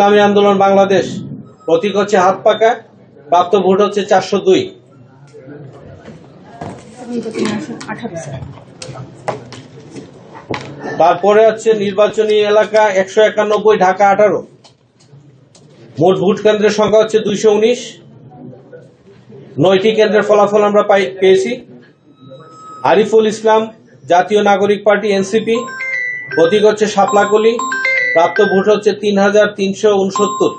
ইসলামী আন্দোলন বাংলাদেশ। প্রতীক হচ্ছে হাত পাকা প্রাপ্ত ভোট হচ্ছে চারশো দুই। তারপরে হচ্ছে নির্বাচনী এলাকা একশো একানব্বই, ঢাকা আঠারো। মোট ভোট কেন্দ্রের সংখ্যা হচ্ছে দুইশো উনিশ। নয়টি কেন্দ্রের ফলাফল আমরা পাই, পেয়েছি। আরিফুল ইসলাম, জাতীয় নাগরিক পার্টি, এনসিপি। প্রতীক হচ্ছে শাপলাকলি প্রাপ্ত ভোট হচ্ছে তিন হাজার তিনশো উনসত্তর।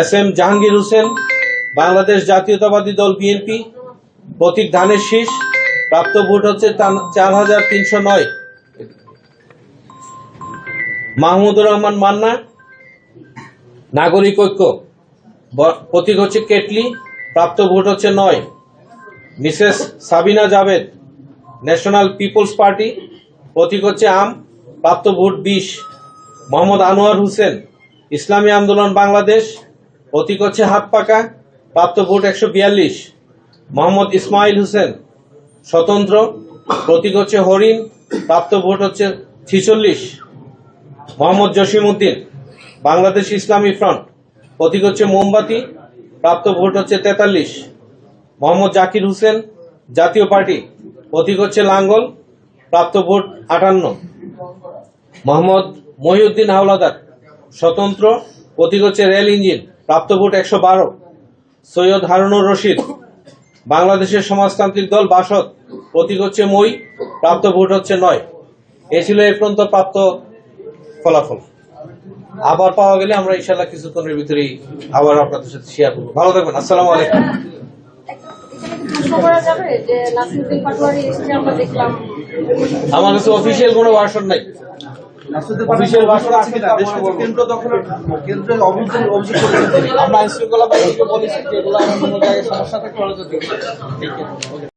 S M Jahangir Hossain, Bangladesh Jatiyatabadi Dal BNP, প্রতীক ধানের শীষ প্রাপ্ত ভোট হচ্ছে চার হাজার তিনশো নয়। মাহমুদুর রহমান মান্না, নাগরিক ঐক্য প্রতীক হচ্ছে কেটলি প্রাপ্ত ভোট হচ্ছে নয়। Mrs Sabina Javed, National Peoples Party, প্রতীক হচ্ছে আম প্রাপ্ত ভোট বিশ। মোহাম্মদ আনোয়ার হোসেন, ইসলামী আন্দোলন বাংলাদেশ প্রতীক হচ্ছে হাত পাকা, প্রাপ্ত ভোট একশো বিয়াল্লিশ। মোহাম্মদ ইসমাইল হোসেন, স্বতন্ত্র প্রতীক হচ্ছে হরিণ, প্রাপ্ত ভোট হচ্ছে ছিচল্লিশ। মোহাম্মদ জসিম উদ্দিন, বাংলাদেশ ইসলামী ফ্রন্ট প্রতীক হচ্ছে মোমবাতি, প্রাপ্ত ভোট হচ্ছে তেতাল্লিশ। মোহাম্মদ জাকির হোসেন, জাতীয় পার্টি প্রতীক হচ্ছে লাঙ্গল, প্রাপ্ত ভোট আটান্ন। মোহাম্মদ মহিউদ্দিন হাওলাদার, স্বতন্ত্র, প্রতীক হচ্ছে রেল ইঞ্জিন, প্রাপ্ত ভোট একশো বারো। সৈয়দ হারুনুর রশিদ, বাংলাদেশের সমাজতান্ত্রিক দল বাসদ, প্রতীক হচ্ছে মই, প্রাপ্ত ভোট হচ্ছে নয়। এ ছিল এ পর্যন্ত প্রাপ্ত ফলাফল। আবার পাওয়া গেলে আমরা ইনশাল্লাহ কিছুক্ষণের ভিতরেই আবার আপনাদের সাথে শেয়ার করব। ভালো থাকবেন, আসসালামু আলাইকুম। আমার কাছে অফিসিয়াল কোনো ভার্সন নাই। কেন্দ্র দখলের কেন্দ্রের অভিযোগ অভিযোগ করেছেন আমরা আইন শৃঙ্খলা বাহিনীকে বলেছি যে এগুলো কোনো জায়গায় সমস্যা থাকলে ওরা যাতে